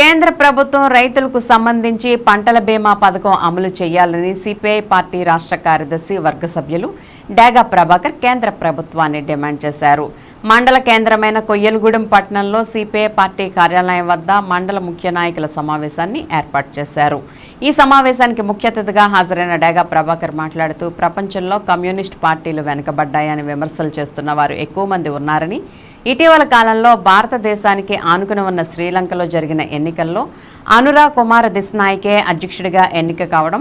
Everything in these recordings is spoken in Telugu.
కేంద్ర ప్రభుత్వం రైతులకు సంబంధించి పంటల బీమా పథకం అమలు చేయాలని సిపిఐ పార్టీ రాష్ట్ర కార్యదర్శి వర్గ సభ్యులు డేగా ప్రభాకర్ కేంద్ర ప్రభుత్వాన్ని డిమాండ్ చేశారు. మండల కేంద్రమైన కొయ్యలగూడెం పట్టణంలో సిపిఐ పార్టీ కార్యాలయం వద్ద మండల ముఖ్య నాయకుల సమావేశాన్ని ఏర్పాటు చేశారు. ఈ సమావేశానికి ముఖ్య అతిథిగా హాజరైన డేగా ప్రభాకర్ మాట్లాడుతూ ప్రపంచంలో కమ్యూనిస్ట్ పార్టీలు వెనుకబడ్డాయని విమర్శలు చేస్తున్న వారు ఎక్కువ మంది ఉన్నారని ఇటీవల కాలంలో భారతదేశానికి ఆనుకుని ఉన్న శ్రీలంకలో జరిగిన ఎన్నికల్లో అనురా కుమార దిస్నాయకే అధ్యక్షుడిగా ఎన్నిక కావడం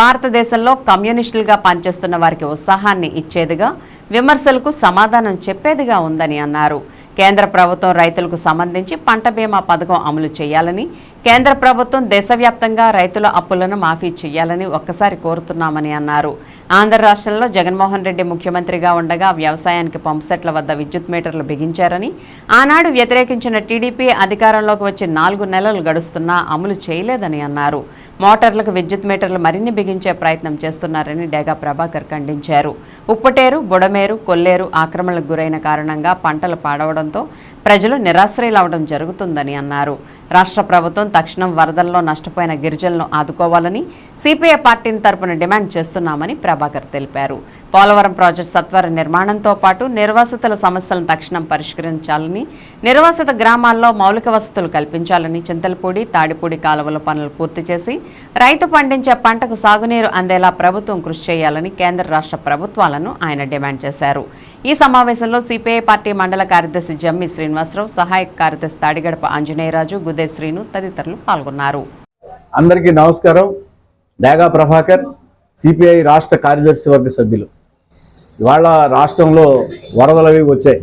భారతదేశంలో కమ్యూనిస్టులుగా పనిచేస్తున్న వారికి ఉత్సాహాన్ని ఇచ్చేదిగా విమర్శలకు సమాధానం చెప్పేదిగా ఉందని అన్నారు. కేంద్ర ప్రభుత్వం రైతులకు సంబంధించి పంట బీమా పథకం అమలు చేయాలని కేంద్ర ప్రభుత్వం దేశవ్యాప్తంగా రైతుల అప్పులను మాఫీ చేయాలని ఒక్కసారి కోరుతున్నామని అన్నారు. ఆంధ్ర రాష్ట్రంలో జగన్మోహన్ రెడ్డి ముఖ్యమంత్రిగా ఉండగా వ్యవసాయానికి పంపుసెట్ల వద్ద విద్యుత్ మీటర్లు బిగించారని ఆనాడు వ్యతిరేకించిన టీడీపీ అధికారంలోకి వచ్చి నాలుగు నెలలు గడుస్తున్నా అమలు చేయలేదని అన్నారు. మోటార్లకు విద్యుత్ మీటర్లు మరిన్ని బిగించే ప్రయత్నం చేస్తున్నారని డేగా ప్రభాకర్ ఖండించారు. ఉప్పటేరు బుడమేరు కొల్లేరు ఆక్రమణలకు గురైన కారణంగా పంటలు పాడవడం tanto, ప్రజలు నిరాశ్రయులవడం జరుగుతుందని అన్నారు. రాష్ట్ర ప్రభుత్వం తక్షణం వరదల్లో నష్టపోయిన గిరిజనులను ఆదుకోవాలని సిపిఐ పార్టీని తరపున డిమాండ్ చేస్తున్నామని ప్రభాకర్ తెలిపారు. పోలవరం ప్రాజెక్టు సత్వర నిర్మాణంతో పాటు నిర్వాసితుల సమస్యలను తక్షణం పరిష్కరించాలని నిర్వాసిత గ్రామాల్లో మౌలిక వసతులు కల్పించాలని చింతలపూడి తాడిపూడి కాలువల పనులు పూర్తి చేసి రైతు పండించే పంటకు సాగునీరు అందేలా ప్రభుత్వం కృషి చేయాలని కేంద్ర రాష్ట్ర ప్రభుత్వాలను ఆయన డిమాండ్ చేశారు. ఈ సమావేశంలో సిపిఐ పార్టీ మండల కార్యదర్శి జమ్మి శ్రీనివాసరావు సహాయక కార్యదర్శి తాడిగడప ఆంజనేయరాజు గుదే శ్రీను తదితరులు పాల్గొన్నారు. అందరికీ నమస్కారం. డేగా ప్రభాకర్ సిపిఐ రాష్ట్ర కార్యదర్శి వర్గ సభ్యులు. ఇవాళ రాష్ట్రంలో వరదలు అవి వచ్చాయి.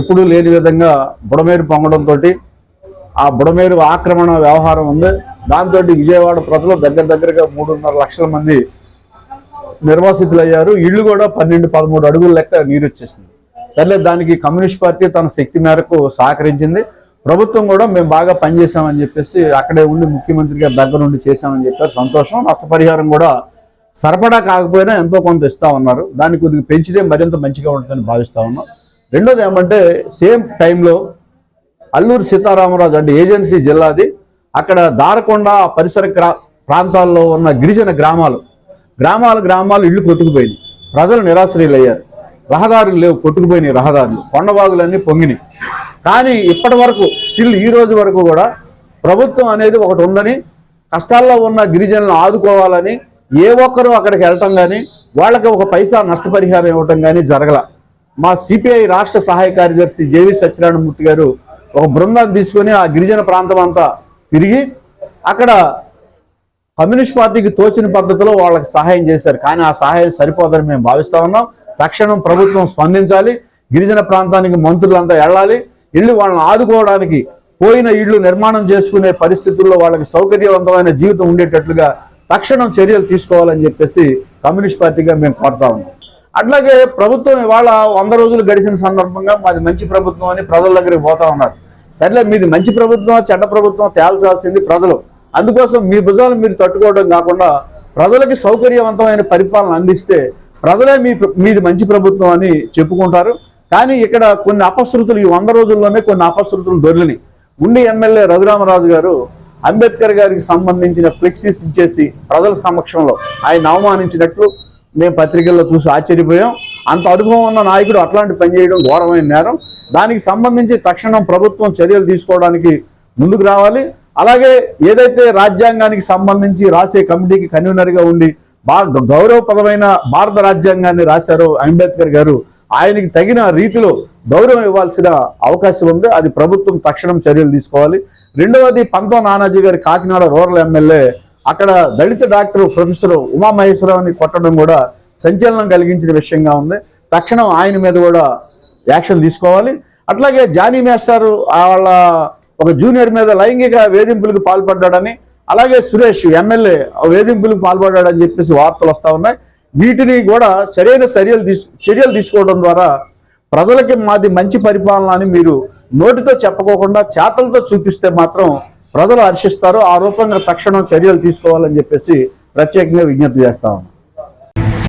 ఎప్పుడూ లేని విధంగా బుడమేరు పొంగడంతో ఆ బుడమేరు ఆక్రమణ వ్యవహారం ఉంది. దాంతో విజయవాడ ప్రజలు దగ్గర దగ్గరగా మూడున్నర లక్షల మంది నిర్వాసితులయ్యారు. ఇళ్ళు కూడా పన్నెండు పదమూడు అడుగుల లెక్క నీరు వచ్చేసింది సర్లే దానికి కమ్యూనిస్ట్ పార్టీ తన శక్తి మేరకు సహకరించింది. ప్రభుత్వం కూడా మేము బాగా పనిచేసామని చెప్పేసి అక్కడే ఉండి ముఖ్యమంత్రి గారి దగ్గర ఉండి చేశామని చెప్పారు. సంతోషం. నష్టపరిహారం కూడా సరిపడా కాకపోయినా ఎంతో కొంత ఇస్తా ఉన్నారు. దాన్ని కొద్దిగా పెంచితే మరింత మంచిగా ఉంటుందని భావిస్తా ఉన్నాం. రెండోది ఏమంటే సేమ్ టైంలో అల్లూరు సీతారామరాజు అంటే ఏజెన్సీ జిల్లాది. అక్కడ దారకొండ పరిసర ప్రాంతాల్లో ఉన్న గిరిజన గ్రామాలు గ్రామాలు గ్రామాలు ఇళ్ళు కొట్టుకుపోయింది. ప్రజలు నిరాశ్రయులయ్యారు. రహదారులు లేవు కొట్టుకుపోయినాయి రహదారులు. కొండబాగులన్నీ పొంగినాయి. కానీ ఇప్పటి వరకు స్టిల్ ఈ రోజు వరకు కూడా ప్రభుత్వం అనేది ఒకటి ఉందని కష్టాల్లో ఉన్న గిరిజనులను ఆదుకోవాలని ఏ ఒక్కరూ అక్కడికి వెళ్ళటం కానీ వాళ్ళకి ఒక పైసా నష్టపరిహారం ఇవ్వటం కానీ జరగల. మా సిపిఐ రాష్ట్ర సహాయ కార్యదర్శి జేవి సత్యనారాయణమూర్తి గారు ఒక బృందాన్ని తీసుకొని ఆ గిరిజన ప్రాంతం అంతా తిరిగి అక్కడ కమ్యూనిస్ట్ పార్టీకి తోచిన పద్ధతిలో వాళ్ళకి సహాయం చేశారు. కానీ ఆ సహాయం సరిపోదని మేము భావిస్తా ఉన్నాం. తక్షణం ప్రభుత్వం స్పందించాలి. గిరిజన ప్రాంతానికి మంత్రులంతా వెళ్ళాలి. ఇళ్ళు వాళ్ళని ఆదుకోవడానికి పోయిన ఇళ్ళు నిర్మాణం చేసుకునే పరిస్థితుల్లో వాళ్ళకి సౌకర్యవంతమైన జీవితం ఉండేటట్లుగా తక్షణం చర్యలు తీసుకోవాలని చెప్పేసి కమ్యూనిస్ట్ పార్టీగా మేము కోరుతా ఉన్నాం. అట్లాగే ప్రభుత్వం ఇవాళ వంద రోజులు గడిచిన సందర్భంగా మాది మంచి ప్రభుత్వం అని ప్రజల దగ్గరికి పోతా ఉన్నారు. సర్లే మీది మంచి ప్రభుత్వం చెడ్డ ప్రభుత్వం తేల్చాల్సింది ప్రజలు. అందుకోసం మీ భుజాలు మీరు తట్టుకోవడం కాకుండా ప్రజలకి సౌకర్యవంతమైన పరిపాలన అందిస్తే ప్రజలే మీ మీది మంచి ప్రభుత్వం అని చెప్పుకుంటారు. కానీ ఇక్కడ కొన్ని అపశృతులు ఈ వంద రోజుల్లోనే కొన్ని అపశృతులు దొరికినాయి. ఉండి ఎమ్మెల్యే రఘురామరాజు గారు అంబేద్కర్ గారికి సంబంధించిన ఫ్లెక్సీస్ ఇచ్చేసి ప్రజల సమక్షంలో ఆయన అవమానించినట్లు మేము పత్రికల్లో చూసి ఆశ్చర్యపోయాం. అంత అనుభవం ఉన్న నాయకుడు అట్లాంటి పని చేయడం ఘోరమైన నేరం. దానికి సంబంధించి తక్షణం ప్రభుత్వం చర్యలు తీసుకోవడానికి ముందుకు రావాలి. అలాగే ఏదైతే రాజ్యాంగానికి సంబంధించి రాసే కమిటీకి కన్వీనర్గా ఉండి గౌరవప్రదమైన భారత రాజ్యాంగాన్ని రాశారు అంబేద్కర్ గారు. ఆయనకి తగిన రీతిలో గౌరవం ఇవ్వాల్సిన అవకాశం ఉంది. అది ప్రభుత్వం తక్షణం చర్యలు తీసుకోవాలి. రెండవది పంతో నానాజీ గారి కాకినాడ రూరల్ ఎమ్మెల్యే అక్కడ దళిత డాక్టర్ ప్రొఫెసర్ ఉమామహేశ్వరరావుని కొట్టడం కూడా సంచలనం కలిగించిన విషయంగా ఉంది. తక్షణం ఆయన మీద కూడా యాక్షన్ తీసుకోవాలి. అట్లాగే జానీ మేస్టారు వాళ్ళ ఒక జూనియర్ మీద లైంగిక వేధింపులకు పాల్పడ్డాడని అలాగే సురేష్ ఎమ్మెల్యే వేధింపులకు పాల్పడ్డాడని చెప్పేసి వార్తలు వస్తూ ఉన్నాయి. వీటిని కూడా సరైన చర్యలు తీసు చర్యలు తీసుకోవడం ద్వారా ప్రజలకి మాది మంచి పరిపాలన అని మీరు నోటితో చెప్పుకోకుండా చేతలతో చూపిస్తే మాత్రం ప్రజలు హర్షిస్తారు. ఆ రూపంగా తక్షణం చర్యలు తీసుకోవాలని చెప్పేసి ప్రత్యేకంగా విజ్ఞప్తి చేస్తా ఉన్నాం.